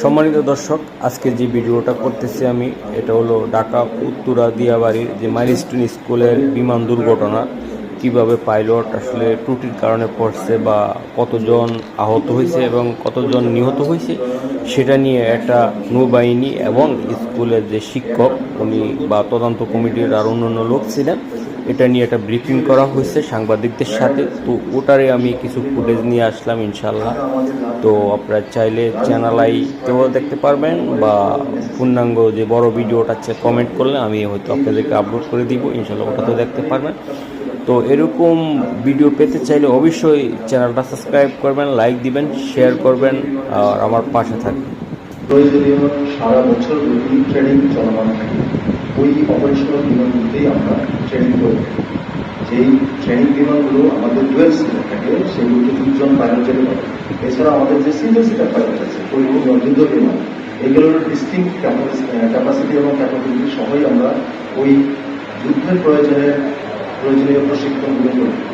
সম্মানিত দর্শক আজকে যে ভিডিওটা করতেছি আমি, এটা হলো ঢাকা উত্তরা দিয়াবাড়ির যে মাইলস্টোন স্কুলের বিমান দুর্ঘটনা, কীভাবে পাইলট আসলে ত্রুটির কারণে পড়ছে বা কতজন আহত হয়েছে এবং কতজন নিহত হয়েছে, সেটা নিয়ে একটা নৌবাহিনী এবং স্কুলের যে শিক্ষক, উনি বা তদন্ত কমিটির আর অন্যান্য লোক ছিলেন। এটা নিয়ে একটা ব্রিফিং করা হয়েছে সাংবাদিকদের সাথে। তো ওটারে আমি কিছু ফুটেজ নিয়ে আসলাম ইনশাল্লাহ তো আপনারা চাইলে চ্যানেল আইতেও দেখতে পারবেন বা পূর্ণাঙ্গ যে বড় ভিডিওটা কমেন্ট করলে আমি হয়তো আপনাদেরকে আপলোড করে দিব ইনশাল্লাহ ওটাতেও দেখতে পারবেন। তো এরকম ভিডিও পেতে চাইলে অবশ্যই চ্যানেলটা সাবস্ক্রাইব করবেন লাইক দিবেন শেয়ার করবেন, আর আমার পাশে থাকবেন। সারা বছর চলমান থাকে ওই অপারেশনাল বিমানগুলোতেই আমরা ট্রেনিং করে থাকি যেই ট্রেনিং বিমানগুলো আমাদের ডুয়েলস থাকে সেগুলোতে দুজন পাইলট যেতে পারে এছাড়া আমাদের যে সিঙ্গেল সিটার পাইলট আছে পরিবহন যুদ্ধ বিমান, এগুলোর ডিস্টিং ক্যাপাসিটি এবং ক্যাপাবিলিটি সহই আমরা ওই যুদ্ধের প্রয়োজনে, প্রয়োজনীয় প্রশিক্ষণগুলো করে।